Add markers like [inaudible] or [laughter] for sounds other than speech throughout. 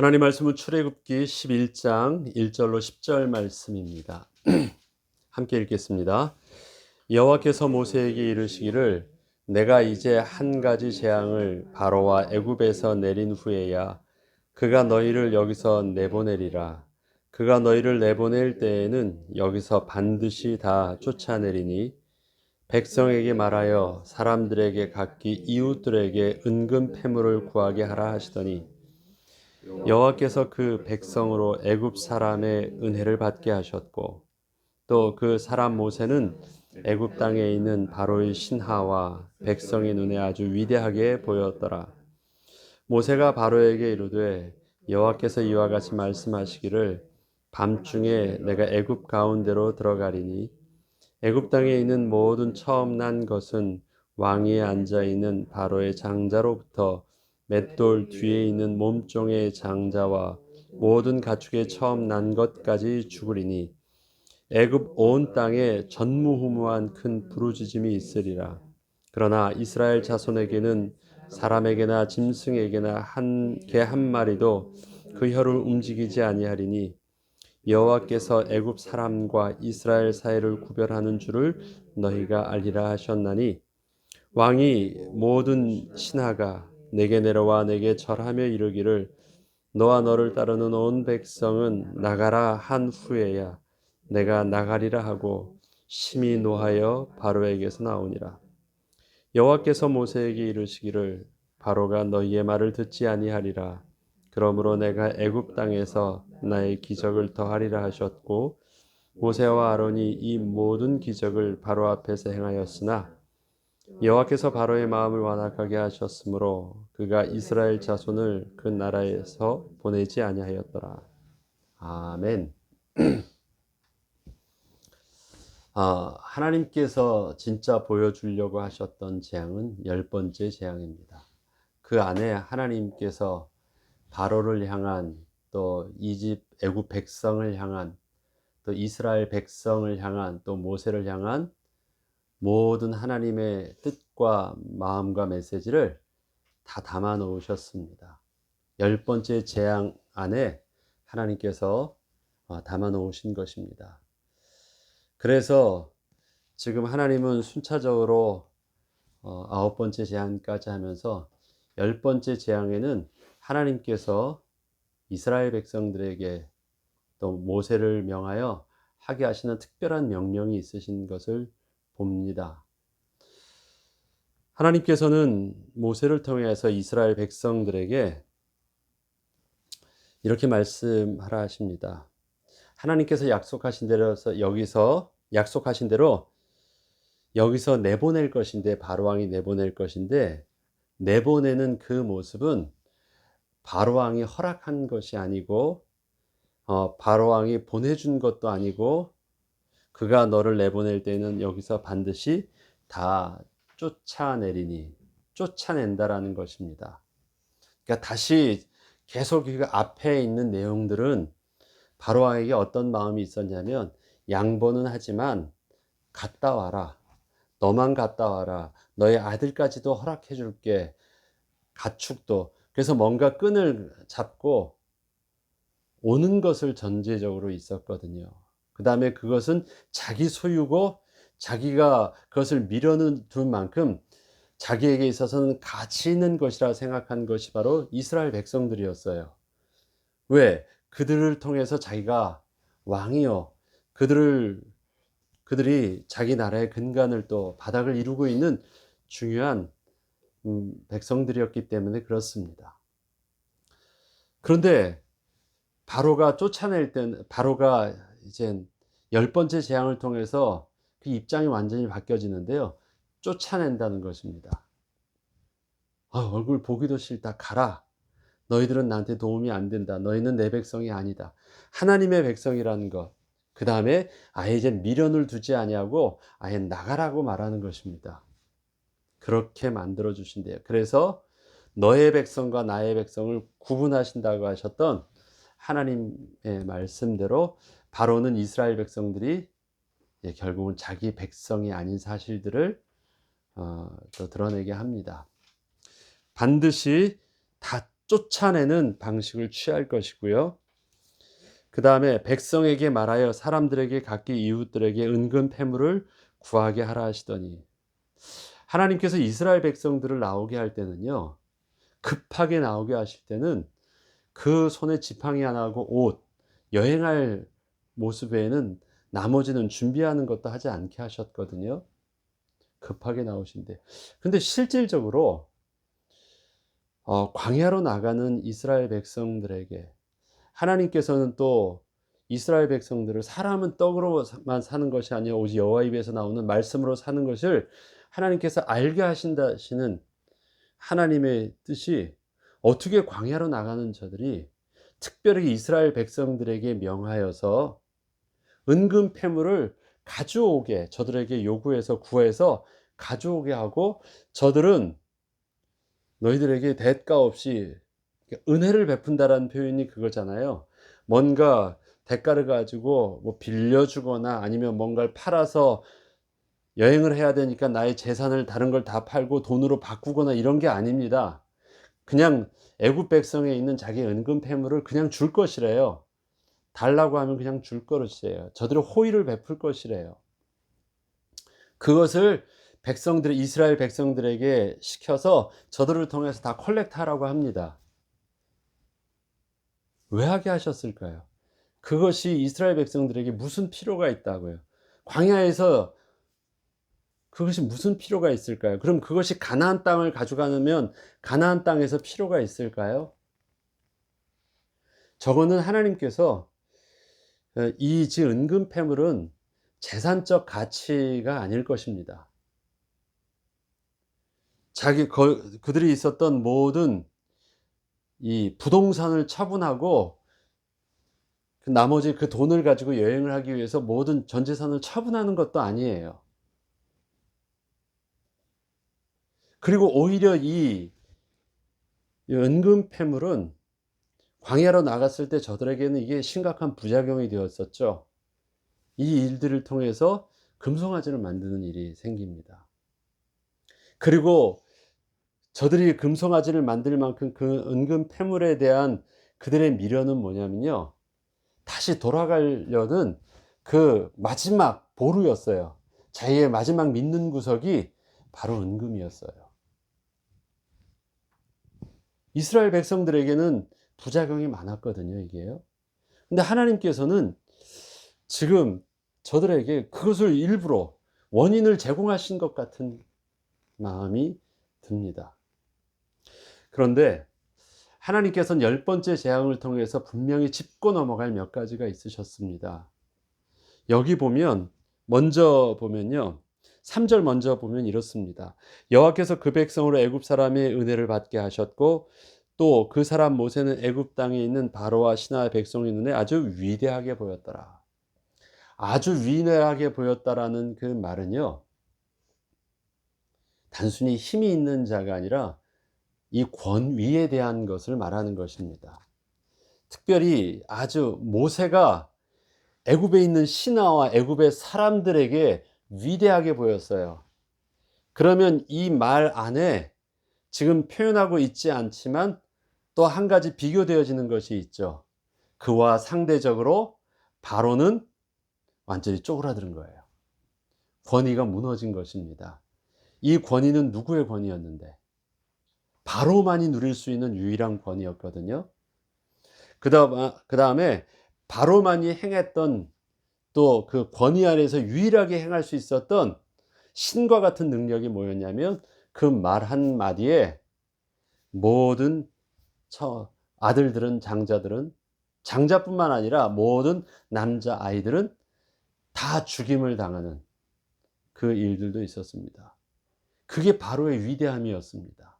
하나님 말씀은 출애굽기 11장 1절로 10절 말씀입니다. [clears throat] 함께 읽겠습니다. 여호와께서 모세에게 이르시기를 내가 이제 한 가지 재앙을 바로와 애굽에서 내린 후에야 그가 너희를 여기서 내보내리라. 그가 너희를 내보낼 때에는 여기서 반드시 다 쫓아내리니 백성에게 말하여 사람들에게 각기 이웃들에게 은금 패물을 구하게 하라 하시더니 여호와께서 그 백성으로 애굽 사람의 은혜를 받게 하셨고 또 그 사람 모세는 애굽 땅에 있는 바로의 신하와 백성의 눈에 아주 위대하게 보였더라. 모세가 바로에게 이르되 여호와께서 이와 같이 말씀하시기를 밤중에 내가 애굽 가운데로 들어가리니 애굽 땅에 있는 모든 처음 난 것은 왕위에 앉아 있는 바로의 장자로부터 맷돌 뒤에 있는 몸종의 장자와 모든 가축의 처음 난 것까지 죽으리니 애굽 온 땅에 전무후무한 큰 부르짖음이 있으리라. 그러나 이스라엘 자손에게는 사람에게나 짐승에게나 한 개 한 마리도 그 혀를 움직이지 아니하리니 여호와께서 애굽 사람과 이스라엘 사이를 구별하는 줄을 너희가 알리라 하셨나니 왕이 모든 신하가 내게 내려와 내게 절하며 이르기를 너와 너를 따르는 온 백성은 나가라 한 후에야 내가 나가리라 하고 심히 노하여 바로에게서 나오니라. 여호와께서 모세에게 이르시기를 바로가 너희의 말을 듣지 아니하리라. 그러므로 내가 애굽 땅에서 나의 기적을 더하리라 하셨고 모세와 아론이 이 모든 기적을 바로 앞에서 행하였으나 여호와께서 바로의 마음을 완악하게 하셨으므로 그가 이스라엘 자손을 그 나라에서 보내지 아니하였더라. 아멘. [clears throat] 아, 하나님께서 진짜 보여주려고 하셨던 재앙은 열 번째 재앙입니다. 그 안에 하나님께서 바로를 향한 또 이집 애굽 백성을 향한 또 이스라엘 백성을 향한 또 모세를 향한 모든 하나님의 뜻과 마음과 메시지를 다 담아 놓으셨습니다. 열 번째 재앙 안에 하나님께서 어, 담아 놓으신 것입니다. 그래서 지금 하나님은 순차적으로 어, 아홉 번째 재앙까지 하면서 열 번째 재앙에는 하나님께서 이스라엘 백성들에게 또 모세를 명하여 하게 하시는 특별한 명령이 있으신 것을 봅니다. 하나님께서는 모세를 통해서 이스라엘 백성들에게 이렇게 말씀하라 하십니다. 하나님께서 약속하신 대로 여기서 약속하신 대로 여기서 내보낼 것인데 바로 왕이 내보낼 것인데 내보내는 그 모습은 바로 왕이 허락한 것이 아니고 어, 바로 왕이 보내준 것도 아니고 그가 너를 내보낼 때는 여기서 반드시 다 쫓아내리니 쫓아낸다라는 것입니다. 그러니까 다시 계속 그 앞에 있는 내용들은 바로 왕에게 어떤 마음이 있었냐면 양보는 하지만 갔다 와라. 너만 갔다 와라. 너의 아들까지도 허락해 줄게. 가축도. 그래서 뭔가 끈을 잡고 오는 것을 전제적으로 있었거든요. 그 다음에 그것은 자기 소유고 자기가 그것을 밀어둔 만큼 자기에게 있어서는 가치 있는 것이라 생각한 것이 바로 이스라엘 백성들이었어요. 왜? 그들을 통해서 자기가 왕이요. 그들을, 그들이 자기 나라의 근간을 또 바닥을 이루고 있는 중요한 음, 백성들이었기 때문에 그렇습니다. 그런데 바로가 쫓아낼 땐 바로가 이제 열 번째 재앙을 통해서 그 입장이 완전히 바뀌어지는데요. 쫓아낸다는 것입니다. 아, 얼굴 보기도 싫다. 가라. 너희들은 나한테 도움이 안 된다. 너희는 내 백성이 아니다. 하나님의 백성이라는 것. 그 다음에 아예 이제 미련을 두지 아니하고 아예 나가라고 말하는 것입니다. 그렇게 만들어 주신대요. 그래서 너의 백성과 나의 백성을 구분하신다고 하셨던 하나님의 말씀대로 바로는 이스라엘 백성들이 결국은 자기 백성이 아닌 사실들을 어, 드러내게 합니다. 반드시 다 쫓아내는 방식을 취할 것이고요. 그 다음에 백성에게 말하여 사람들에게 각기 이웃들에게 은근 패물을 구하게 하라 하시더니 하나님께서 이스라엘 백성들을 나오게 할 때는요 급하게 나오게 하실 때는 그 손에 지팡이 하나 하고 옷 여행할 모습에는 나머지는 준비하는 것도 하지 않게 하셨거든요. 급하게 나오신데. 근데 실질적으로 어, 광야로 나가는 이스라엘 백성들에게 하나님께서는 또 이스라엘 백성들을 사람은 떡으로만 사는 것이 아니라 오직 여호와 입에서 나오는 말씀으로 사는 것을 하나님께서 알게 하신다시는 하나님의 뜻이 어떻게 광야로 나가는 저들이 특별히 이스라엘 백성들에게 명하여서 은근 패물을 가져오게 저들에게 요구해서 구해서 가져오게 하고 저들은 너희들에게 대가 없이 은혜를 베푼다라는 표현이 그거잖아요. 뭔가 대가를 가지고 뭐 빌려주거나 아니면 뭔가를 팔아서 여행을 해야 되니까 나의 재산을 다른 걸 다 팔고 돈으로 바꾸거나 이런 게 아닙니다. 그냥 애굽 백성에 있는 자기 은근 패물을 그냥 줄 것이래요. 달라고 하면 그냥 줄 것이래요. 저들을 호의를 베풀 것이래요. 그것을 백성들 이스라엘 백성들에게 시켜서 저들을 통해서 다 컬렉트하라고 합니다. 왜 하게 하셨을까요? 그것이 이스라엘 백성들에게 무슨 필요가 있다고요? 광야에서 그것이 무슨 필요가 있을까요? 그럼 그것이 가나안 땅을 가져가면 가나안 땅에서 필요가 있을까요? 저거는 하나님께서 어, 이지 은근 패물은 재산적 가치가 아닐 것입니다. 자기 그들이 있었던 모든 이 부동산을 처분하고 그 나머지 그 돈을 가지고 여행을 하기 위해서 모든 전 재산을 처분하는 것도 아니에요. 그리고 오히려 이 은근 패물은 광야로 나갔을 때 저들에게는 이게 심각한 부작용이 되었었죠. 이 일들을 통해서 금송아지를 만드는 일이 생깁니다. 그리고 저들이 금송아지를 만들 만큼 그 은근 패물에 대한 그들의 미련은 뭐냐면요. 다시 돌아가려는 그 마지막 보루였어요. 자기의 마지막 믿는 구석이 바로 은금이었어요. 이스라엘 백성들에게는 부작용이 많았거든요, 이게요. 근데 하나님께서는 지금 저들에게 그것을 일부러 원인을 제공하신 것 같은 마음이 듭니다. 그런데 하나님께서는 열 번째 재앙을 통해서 분명히 짚고 넘어갈 몇 가지가 있으셨습니다. 여기 보면 먼저 보면요. 3절 먼저 보면 이렇습니다. 여호와께서 그 백성으로 애굽 사람의 은혜를 받게 하셨고 또 그 사람 모세는 애굽 땅에 있는 바로와 신하 백성의 눈에 아주 위대하게 보였더라. 아주 위대하게 보였다라는 그 말은요. 단순히 힘이 있는 자가 아니라 이 권위에 대한 것을 말하는 것입니다. 특별히 아주 모세가 애굽에 있는 신하와 애굽의 사람들에게 위대하게 보였어요. 그러면 이 말 안에 지금 표현하고 있지 않지만 또 한 가지 비교되어지는 것이 있죠. 그와 상대적으로 바로는 완전히 쪼그라드는 거예요. 권위가 무너진 것입니다. 이 권위는 누구의 권위였는데? 바로만이 누릴 수 있는 유일한 권위였거든요. 그 다음에 바로만이 행했던 또 그 권위 아래서 유일하게 행할 수 있었던 신과 같은 능력이 뭐였냐면 그 말 한마디에 모든 아들들은 장자들은 장자뿐만 아니라 모든 남자 아이들은 다 죽임을 당하는 그 일들도 있었습니다. 그게 바로의 위대함이었습니다.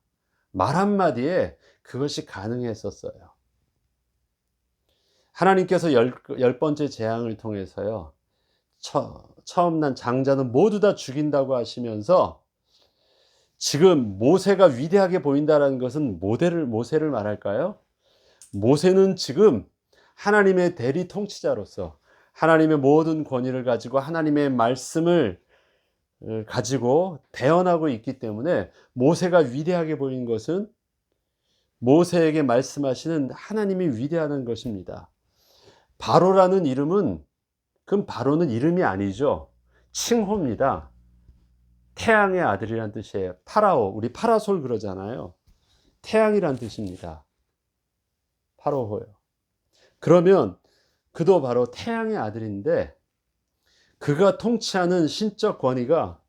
말 한마디에 그것이 가능했었어요. 하나님께서 열, 열 번째 재앙을 통해서요, 처, 처음 난 장자는 모두 다 죽인다고 하시면서 지금 모세가 위대하게 보인다는 것은 모델을, 모세를 말할까요? 모세는 지금 하나님의 대리 통치자로서 하나님의 모든 권위를 가지고 하나님의 말씀을 가지고 대언하고 있기 때문에 모세가 위대하게 보인 것은 모세에게 말씀하시는 하나님이 위대하는 것입니다. 바로라는 이름은 그럼 바로는 이름이 아니죠. 칭호입니다. 태양의 아들이란 뜻이에요. 파라오, 우리 파라솔 그러잖아요. 태양이란 뜻입니다. 파로호요. 그러면 그도 바로 태양의 아들인데 그가 통치하는 신적 권위가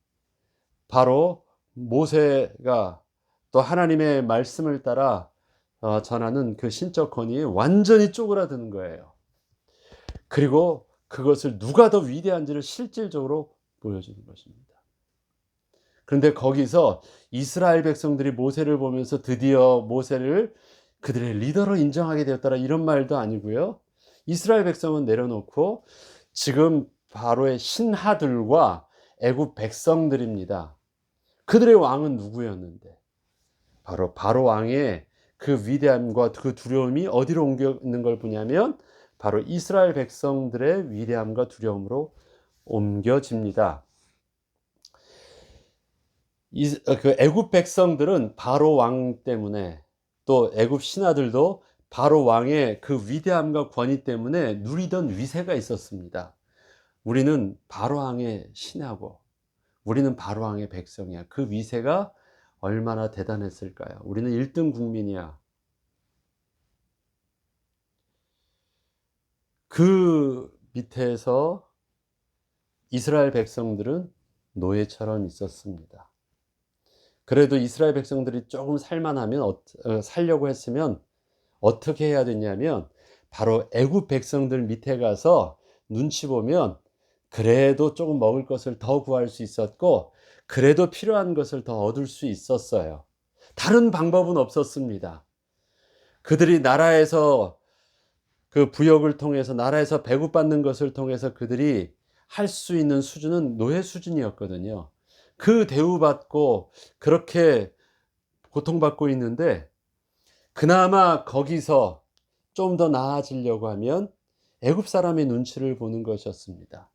바로 모세가 또 하나님의 말씀을 따라 어, 전하는 그 신적 권위에 완전히 쪼그라드는 거예요. 그리고 그것을 누가 더 위대한지를 실질적으로 보여주는 것입니다. 그런데 거기서 이스라엘 백성들이 모세를 보면서 드디어 모세를 그들의 리더로 인정하게 되었더라 이런 말도 아니고요. 이스라엘 백성은 내려놓고 지금 바로의 신하들과 애굽 백성들입니다. 그들의 왕은 누구였는데? 바로 바로 왕의 그 위대함과 그 두려움이 어디로 옮겨 있는 걸 보냐면 바로 이스라엘 백성들의 위대함과 두려움으로 옮겨집니다. 이, 그 애굽 백성들은 바로 왕 때문에 또 애굽 신하들도 바로 왕의 그 위대함과 권위 때문에 누리던 위세가 있었습니다. 우리는 바로 왕의 신하고 우리는 바로 왕의 백성이야. 그 위세가 얼마나 대단했을까요? 우리는 1등 국민이야. 그 밑에서 이스라엘 백성들은 노예처럼 있었습니다. 그래도 이스라엘 백성들이 조금 살만하면 어, 살려고 했으면 어떻게 해야 되냐면 바로 애굽 백성들 밑에 가서 눈치 보면 그래도 조금 먹을 것을 더 구할 수 있었고 그래도 필요한 것을 더 얻을 수 있었어요. 다른 방법은 없었습니다. 그들이 나라에서 그 부역을 통해서 나라에서 배급받는 것을 통해서 그들이 할 수 있는 수준은 노예 수준이었거든요. 그 대우받고 그렇게 고통받고 있는데 그나마 거기서 좀 더 나아지려고 하면 애굽 사람의 눈치를 보는 것이었습니다.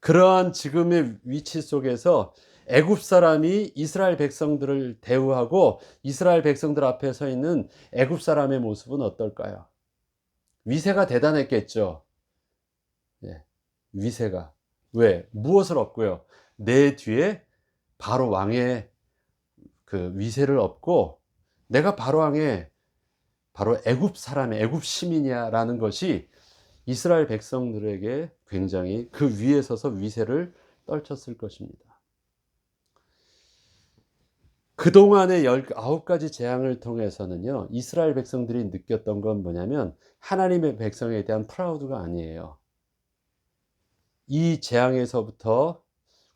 그러한 지금의 위치 속에서 애굽 사람이 이스라엘 백성들을 대우하고 이스라엘 백성들 앞에 서 있는 애굽 사람의 모습은 어떨까요? 위세가 대단했겠죠. 예, 위세가 왜 무엇을 얻고요? 내 뒤에 바로 왕의 그 위세를 얻고 내가 바로 왕의 바로 애굽 사람의 애굽 시민이야라는 것이 이스라엘 백성들에게 굉장히 그 위에 서서 위세를 떨쳤을 것입니다. 그동안의 19가지 재앙을 통해서는요, 이스라엘 백성들이 느꼈던 건 뭐냐면, 하나님의 백성에 대한 프라우드가 아니에요. 이 재앙에서부터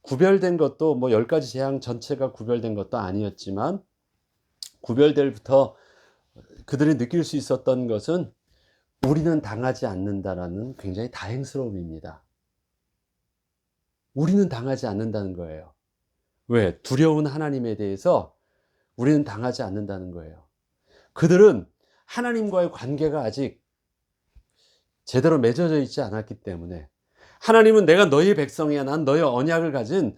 구별된 것도 뭐 10가지 재앙 전체가 구별된 것도 아니었지만, 구별될부터 그들이 느낄 수 있었던 것은 우리는 당하지 않는다라는 굉장히 다행스러움입니다. 우리는 당하지 않는다는 거예요. 왜? 두려운 하나님에 대해서 우리는 당하지 않는다는 거예요. 그들은 하나님과의 관계가 아직 제대로 맺어져 있지 않았기 때문에 하나님은 내가 너희 백성이야. 난 너희 언약을 가진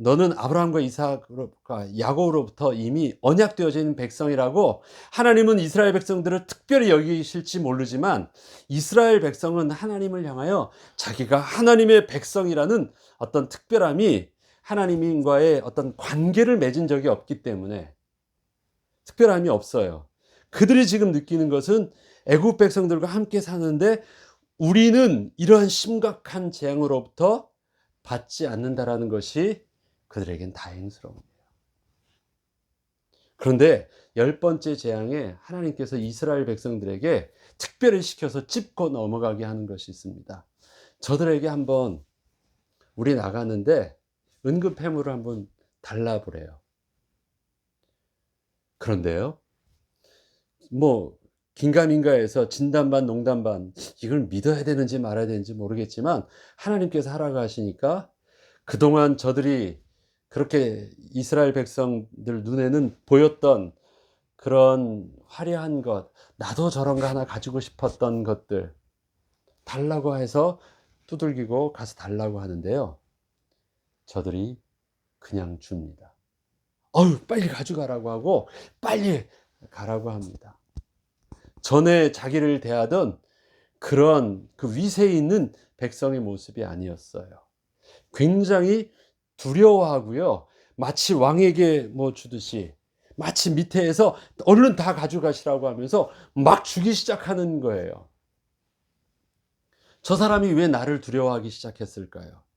너는 아브라함과 이삭과 야곱으로부터 이미 언약되어져 있는 백성이라고 하나님은 이스라엘 백성들을 특별히 여기실지 모르지만 이스라엘 백성은 하나님을 향하여 자기가 하나님의 백성이라는 어떤 특별함이 하나님과의 어떤 관계를 맺은 적이 없기 때문에 특별함이 없어요. 그들이 지금 느끼는 것은 애굽 백성들과 함께 사는데 우리는 이러한 심각한 재앙으로부터 받지 않는다라는 것이 그들에겐 다행스러운 거예요. 그런데 열 번째 재앙에 하나님께서 이스라엘 백성들에게 특별히 시켜서 짚고 넘어가게 하는 것이 있습니다. 저들에게 한번 우리 나가는데 응급 해물을 한번 달라보래요. 그런데요, 뭐, 긴가민가해서 진단반, 농담반, 이걸 믿어야 되는지 말아야 되는지 모르겠지만, 하나님께서 하라고 하시니까, 그동안 저들이 그렇게 이스라엘 백성들 눈에는 보였던 그런 화려한 것, 나도 저런 거 하나 가지고 싶었던 것들, 달라고 해서 두들기고 가서 달라고 하는데요. 저들이 그냥 줍니다. 어유 빨리 가져가라고 하고 빨리 가라고 합니다. 전에 자기를 대하던 그런 그 위세에 있는 백성의 모습이 아니었어요. 굉장히 두려워하고요. 마치 왕에게 뭐 주듯이 마치 밑에에서 얼른 다 가져가시라고 하면서 막 주기 시작하는 거예요. 저 사람이 왜 나를 두려워하기 시작했을까요?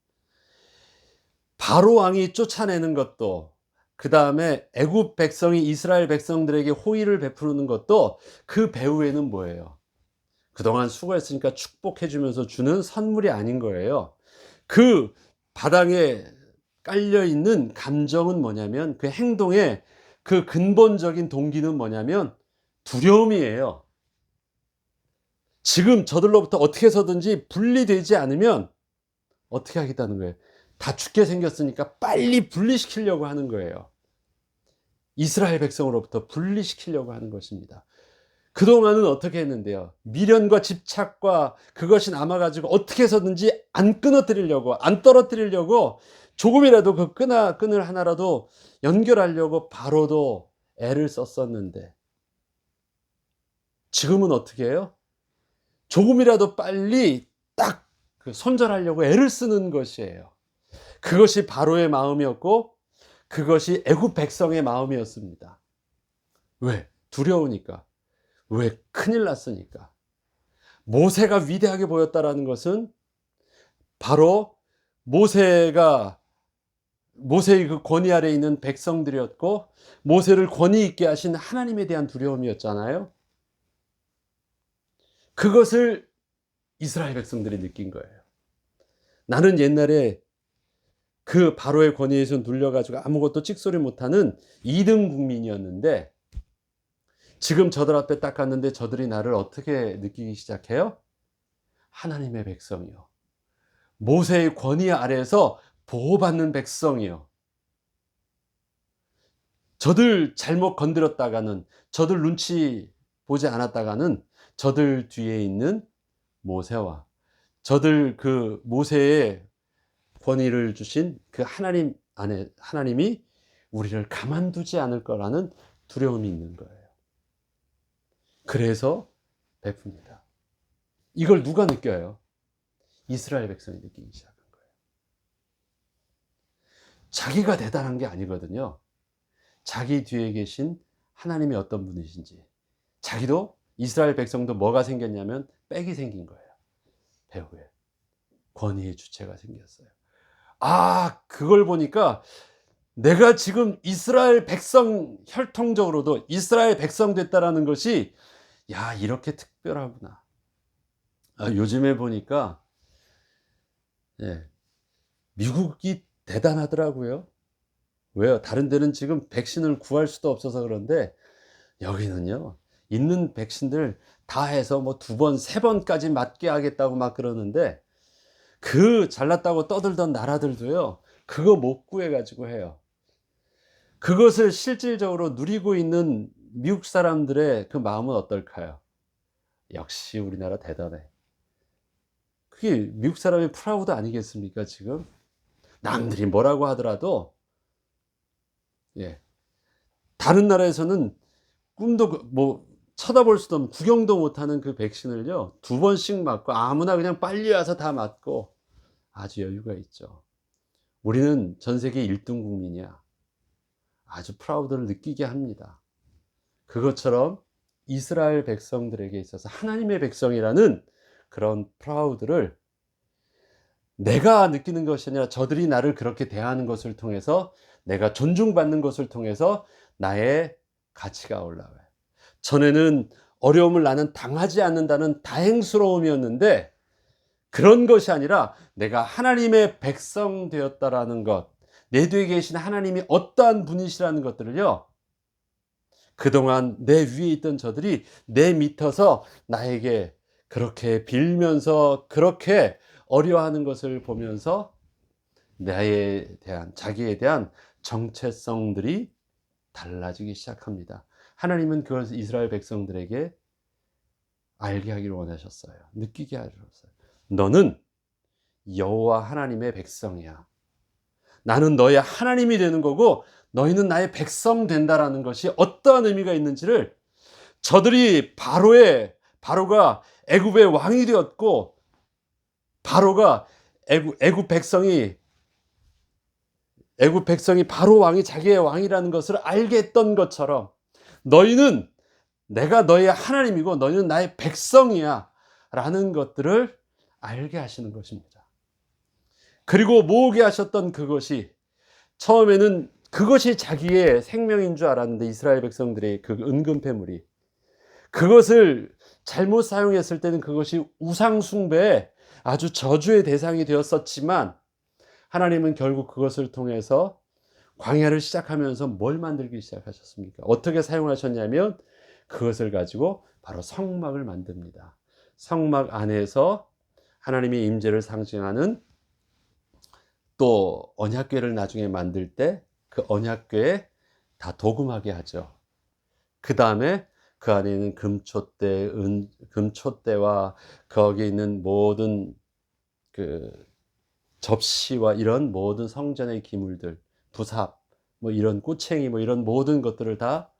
바로 왕이 쫓아내는 것도 그 다음에 애굽 백성이 이스라엘 백성들에게 호의를 베푸는 것도 그 배후에는 뭐예요? 그동안 수고했으니까 축복해주면서 주는 선물이 아닌 거예요. 그 바닥에 깔려 있는 감정은 뭐냐면 그 행동의 그 근본적인 동기는 뭐냐면 두려움이에요. 지금 저들로부터 어떻게 해서든지 분리되지 않으면 어떻게 하겠다는 거예요? 다 죽게 생겼으니까 빨리 분리시키려고 하는 거예요. 이스라엘 백성으로부터 분리시키려고 하는 것입니다. 그동안은 어떻게 했는데요? 미련과 집착과 그것이 남아가지고 어떻게 해서든지 안 끊어뜨리려고, 안 떨어뜨리려고 조금이라도 그 끈아, 끈을 하나라도 연결하려고 바로도 애를 썼었는데 지금은 어떻게 해요? 조금이라도 빨리 딱그 손절하려고 애를 쓰는 것이에요. 그것이 바로의 마음이었고 그것이 애굽 백성의 마음이었습니다. 왜? 두려우니까. 왜? 큰일 났으니까. 모세가 위대하게 보였다라는 것은 바로 모세가 모세의 그 권위 아래 있는 백성들이었고 모세를 권위 있게 하신 하나님에 대한 두려움이었잖아요. 그것을 이스라엘 백성들이 느낀 거예요. 나는 옛날에 그 바로의 권위에서 눌려가지고 아무것도 찍소리 못하는 2등 국민이었는데 지금 저들 앞에 딱 갔는데 저들이 나를 어떻게 느끼기 시작해요? 하나님의 백성이요. 모세의 권위 아래에서 보호받는 백성이요. 저들 잘못 건드렸다가는 저들 눈치 보지 않았다가는 저들 뒤에 있는 모세와 저들 그 모세의 권위를 주신 그 하나님 안에 하나님이 우리를 가만두지 않을 거라는 두려움이 있는 거예요. 그래서 베풉니다. 이걸 누가 느껴요? 이스라엘 백성이 느끼기 시작한 거예요. 자기가 대단한 게 아니거든요. 자기 뒤에 계신 하나님이 어떤 분이신지. 자기도 이스라엘 백성도 뭐가 생겼냐면 빽이 생긴 거예요. 배후에. 권위의 주체가 생겼어요. 아, 그걸 보니까 내가 지금 이스라엘 백성 혈통적으로도 이스라엘 백성 됐다라는 것이 야, 이렇게 특별하구나. 아, 요즘에 보니까 예, 미국이 대단하더라고요. 왜요? 다른 데는 지금 백신을 구할 수도 없어서 그런데 여기는요. 있는 백신들 다 해서 뭐 두 번, 세 번까지 맞게 하겠다고 막 그러는데 그 잘났다고 떠들던 나라들도요. 그거 못 구해가지고 해요. 그것을 실질적으로 누리고 있는 미국 사람들의 그 마음은 어떨까요? 역시 우리나라 대단해. 그게 미국 사람의 프라우드 아니겠습니까, 지금? 남들이 뭐라고 하더라도, 예. 다른 나라에서는 꿈도, 그- 뭐, 쳐다볼 수도 없는, 구경도 못하는 그 백신을요, 두 번씩 맞고, 아무나 그냥 빨리 와서 다 맞고, 아주 여유가 있죠. 우리는 전 세계 1등 국민이야. 아주 프라우드를 느끼게 합니다. 그것처럼 이스라엘 백성들에게 있어서 하나님의 백성이라는 그런 프라우드를 내가 느끼는 것이 아니라 저들이 나를 그렇게 대하는 것을 통해서 내가 존중받는 것을 통해서 나의 가치가 올라와요. 전에는 어려움을 나는 당하지 않는다는 다행스러움이었는데 그런 것이 아니라 내가 하나님의 백성 되었다라는 것, 내 뒤에 계신 하나님이 어떠한 분이시라는 것들을요, 그동안 내 위에 있던 저들이 내 밑에서 나에게 그렇게 빌면서 그렇게 어려워하는 것을 보면서 나에 대한, 자기에 대한 정체성들이 달라지기 시작합니다. 하나님은 그걸 이스라엘 백성들에게 알게 하기를 원하셨어요. 느끼게 하셨어요. 너는 여호와 하나님의 백성이야. 나는 너의 하나님이 되는 거고 너희는 나의 백성 된다라는 것이 어떠한 의미가 있는지를 저들이 바로의 바로가 애굽의 왕이 되었고 바로가 애굽 애굽 백성이 애굽 백성이 바로 왕이 자기의 왕이라는 것을 알게 했던 것처럼 너희는 내가 너희의 하나님이고 너희는 나의 백성이야 라는 것들을 알게 하시는 것입니다. 그리고 모으게 하셨던 그것이 처음에는 그것이 자기의 생명인 줄 알았는데 이스라엘 백성들의 그 은근패물이 그것을 잘못 사용했을 때는 그것이 우상숭배의 아주 저주의 대상이 되었었지만 하나님은 결국 그것을 통해서 광야를 시작하면서 뭘 만들기 시작하셨습니까? 어떻게 사용하셨냐면 그것을 가지고 바로 성막을 만듭니다. 성막 안에서 하나님의 임재를 상징하는 또 언약궤를 나중에 만들 때 그 언약궤에 다 도금하게 하죠. 그 다음에 그 안에 있는 금초대, 은, 금초대와 거기에 있는 모든 그 접시와 이런 모든 성전의 기물들, 부삽, 뭐 이런 꼬챙이, 뭐 이런 모든 것들을 다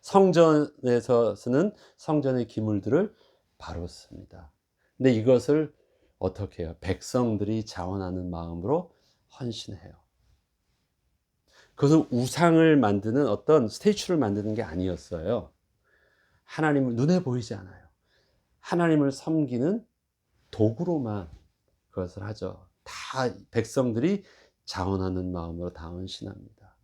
성전에서 쓰는 성전의 기물들을 바로 씁니다. 근데 이것을 어떻게 해요? 백성들이 자원하는 마음으로 헌신해요. 그것은 우상을 만드는 어떤 스테이츄를 만드는 게 아니었어요. 하나님을 눈에 보이지 않아요. 하나님을 섬기는 도구로만 그것을 하죠. 다 백성들이 자원하는 마음으로 다 헌신합니다.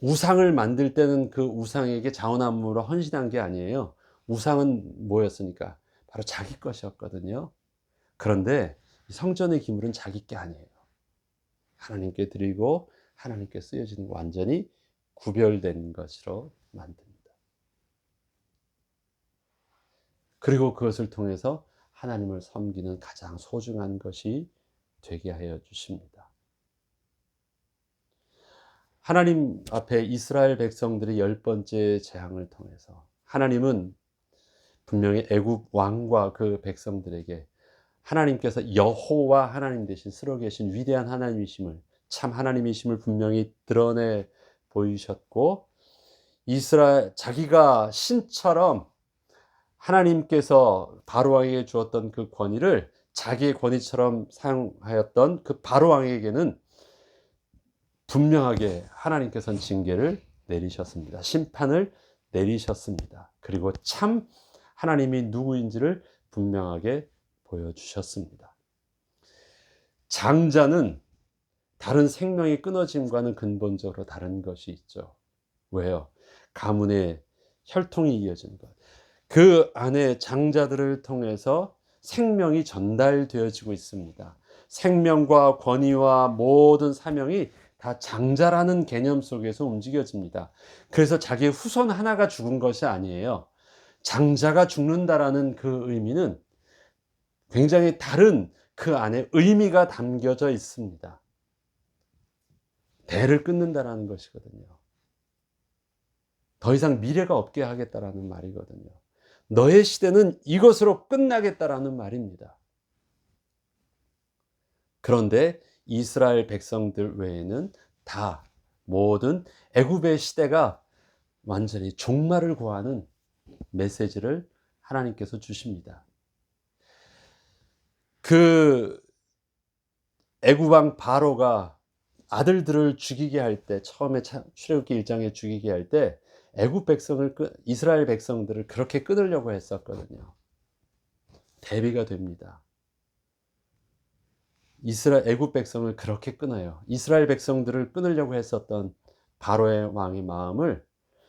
우상을 만들 때는 그 우상에게 자원함으로 헌신한 게 아니에요. 우상은 뭐였습니까? 바로 자기 것이었거든요. 그런데 성전의 기물은 자기 게 아니에요. 하나님께 드리고 하나님께 쓰여지는 완전히 구별된 것으로 만듭니다. 그리고 그것을 통해서 하나님을 섬기는 가장 소중한 것이 되게 하여 주십니다. 하나님 앞에 이스라엘 백성들의 열 번째 재앙을 통해서 하나님은 분명히 애굽 왕과 그 백성들에게 하나님께서 여호와 하나님 대신 쓰러 계신 위대한 하나님이심을 참 하나님이심을 분명히 드러내 보이셨고 이스라엘 자기가 신처럼 하나님께서 바로 왕에게 주었던 그 권위를 자기의 권위처럼 사용하였던 그 바로 왕에게는 분명하게 하나님께서는 징계를 내리셨습니다. 심판을 내리셨습니다. 그리고 참 하나님이 누구인지를 분명하게 보여주셨습니다. 장자는 다른 생명이 끊어짐과는 근본적으로 다른 것이 있죠. 왜요? 가문의 혈통이 이어지는 것. 그 안에 장자들을 통해서 생명이 전달되어지고 있습니다. 생명과 권위와 모든 사명이 다 장자라는 개념 속에서 움직여집니다. 그래서 자기의 후손 하나가 죽은 것이 아니에요. 장자가 죽는다라는 그 의미는 굉장히 다른 그 안에 의미가 담겨져 있습니다. 대를 끊는다라는 것이거든요. 더 이상 미래가 없게 하겠다라는 말이거든요. 너의 시대는 이것으로 끝나겠다라는 말입니다. 그런데 이스라엘 백성들 외에는 다 모든 애굽의 시대가 완전히 종말을 구하는 메시지를 하나님께서 주십니다. 그 애굽왕 바로가 아들들을 죽이게 할 때 처음에 출애굽기 1장에 죽이게 할 때 애굽 백성을 이스라엘 백성들을 그렇게 끊으려고 했었거든요. 대비가 됩니다. 이스라엘 애굽 백성을 그렇게 끊어요. 이스라엘 백성들을 끊으려고 했었던 바로의 왕의 마음을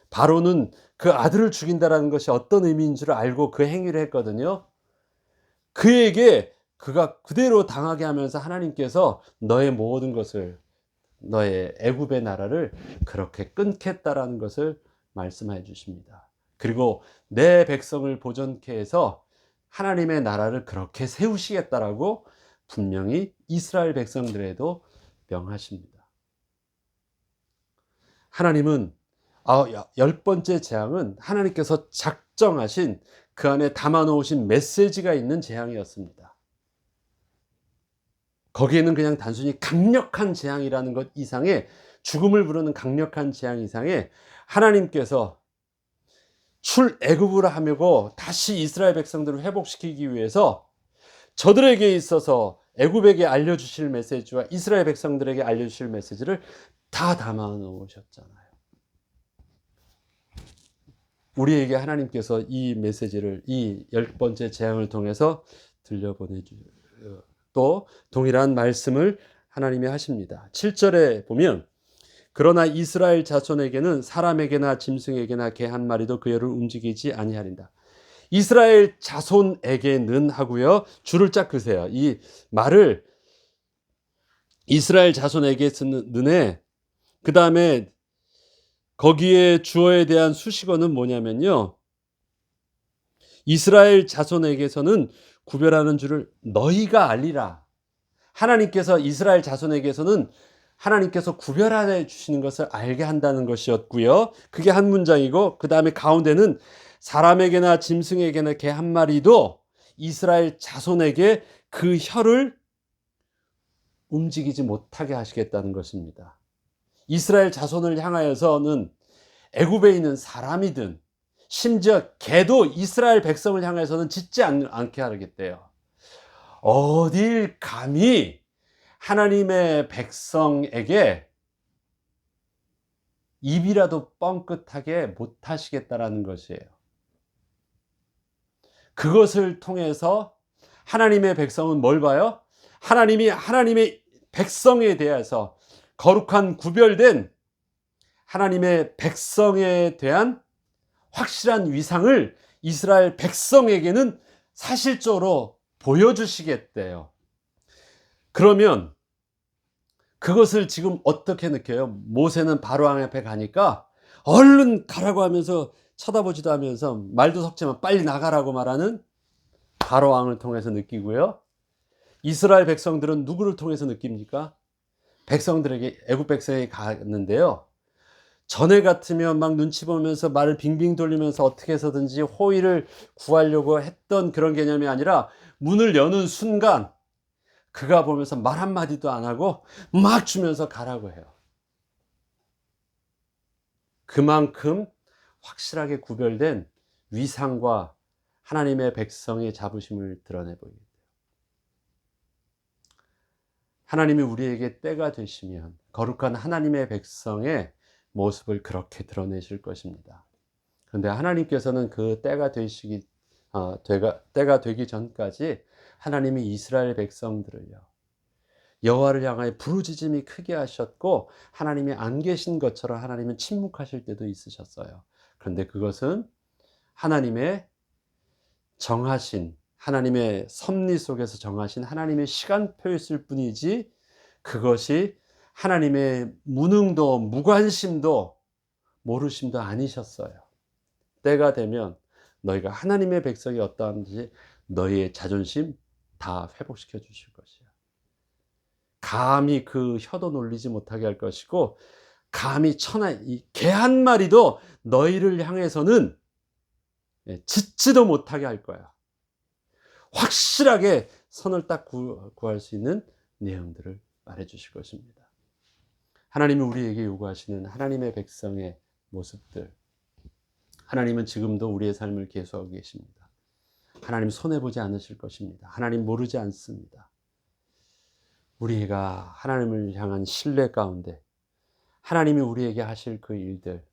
바로는 그 아들을 죽인다라는 것이 어떤 의미인 줄 알고 그 행위를 했거든요. 그에게 그가 그대로 당하게 하면서 하나님께서 너의 모든 것을 너의 애굽의 나라를 그렇게 끊겠다라는 것을 말씀해 주십니다. 그리고 내 백성을 보존케 해서 하나님의 나라를 그렇게 세우시겠다라고 분명히 이스라엘 백성들에도 명하십니다. 하나님은 아, 열 번째 재앙은 하나님께서 작정하신 그 안에 담아 놓으신 메시지가 있는 재앙이었습니다. 거기에는 그냥 단순히 강력한 재앙이라는 것 이상의 죽음을 부르는 강력한 재앙 이상의 하나님께서 출애굽을 하려고 다시 이스라엘 백성들을 회복시키기 위해서 저들에게 있어서 애굽에게 알려주실 메시지와 이스라엘 백성들에게 알려주실 메시지를 다 담아 놓으셨잖아요. 우리에게 하나님께서 이 메시지를 이 열 번째 재앙을 통해서 들려보내 주 또 동일한 말씀을 하나님이 하십니다. 7절에 보면 그러나 이스라엘 자손에게는 사람에게나 짐승에게나 개 한 마리도 그 열을 움직이지 아니하린다. 이스라엘 자손에게는 하고요. 줄을 쫙 그세요. 이 말을 이스라엘 자손에게 쓰는 에 그 다음에 거기에 주어에 대한 수식어는 뭐냐면요. 이스라엘 자손에게서는 구별하는 줄을 너희가 알리라. 하나님께서 이스라엘 자손에게서는 하나님께서 구별해 주시는 것을 알게 한다는 것이었고요. 그게 한 문장이고 그 다음에 가운데는 사람에게나 짐승에게나 개 한 마리도 이스라엘 자손에게 그 혀를 움직이지 못하게 하시겠다는 것입니다. 이스라엘 자손을 향하여서는 애굽에 있는 사람이든 심지어 개도 이스라엘 백성을 향해서는 짖지 않, 않게 하겠대요. 어딜 감히 하나님의 백성에게 입이라도 뻥끗하게 못하시겠다라는 것이에요. 그것을 통해서 하나님의 백성은 뭘 봐요? 하나님이 하나님의 백성에 대해서 거룩한 구별된 하나님의 백성에 대한 확실한 위상을 이스라엘 백성에게는 사실적으로 보여주시겠대요. 그러면 그것을 지금 어떻게 느껴요? 모세는 바로왕 앞에 가니까 얼른 가라고 하면서 쳐다보지도 하면서 말도 섞지만 빨리 나가라고 말하는 바로왕을 통해서 느끼고요. 이스라엘 백성들은 누구를 통해서 느낍니까? 백성들에게 애굽 백성에게 갔는데요. 전에 같으면 막 눈치 보면서 말을 빙빙 돌리면서 어떻게 해서든지 호의를 구하려고 했던 그런 개념이 아니라 문을 여는 순간 그가 보면서 말 한마디도 안 하고 막 주면서 가라고 해요. 그만큼 확실하게 구별된 위상과 하나님의 백성의 자부심을 드러내 돼요. 하나님이 우리에게 때가 되시면 거룩한 하나님의 백성의 모습을 그렇게 드러내실 것입니다. 그런데 하나님께서는 그 때가 되시기 어, 때가, 때가 되기 전까지 하나님이 이스라엘 백성들을요. 여호와를 향하여 부르짖음이 크게 하셨고 하나님이 안 계신 것처럼 하나님은 침묵하실 때도 있으셨어요. 그런데 그것은 하나님의 정하신 하나님의 섭리 속에서 정하신 하나님의 시간표였을 뿐이지 그것이 하나님의 무능도 무관심도 모르심도 아니셨어요. 때가 되면 너희가 하나님의 백성이 어떠한지 너희의 자존심 다 회복시켜 주실 것이야. 감히 그 혀도 놀리지 못하게 할 것이고 감히 천하 개 한 마리도 너희를 향해서는 예, 짖지도 못하게 할 거야. 확실하게 선을 딱 구할 수 있는 내용들을 말해 주실 것입니다. 하나님이 우리에게 요구하시는 하나님의 백성의 모습들. 하나님은 지금도 우리의 삶을 계속하고 계십니다. 하나님 손해보지 않으실 것입니다. 하나님 모르지 않습니다. 우리가 하나님을 향한 신뢰 가운데 하나님이 우리에게 하실 그 일들,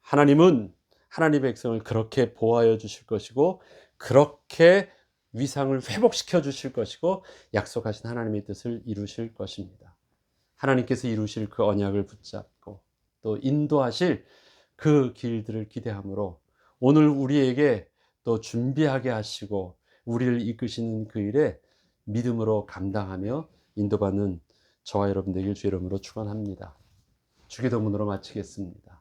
하나님은 하나님의 백성을 그렇게 보호하여 주실 것이고, 그렇게 위상을 회복시켜 주실 것이고, 약속하신 하나님의 뜻을 이루실 것입니다. 하나님께서 이루실 그 언약을 붙잡고 또 인도하실 그 길들을 기대함으로 오늘 우리에게 또 준비하게 하시고 우리를 이끄시는 그 일에 믿음으로 감당하며 인도받는 저와 여러분 되길 주 이름으로 축원합니다. 주기도문으로 마치겠습니다.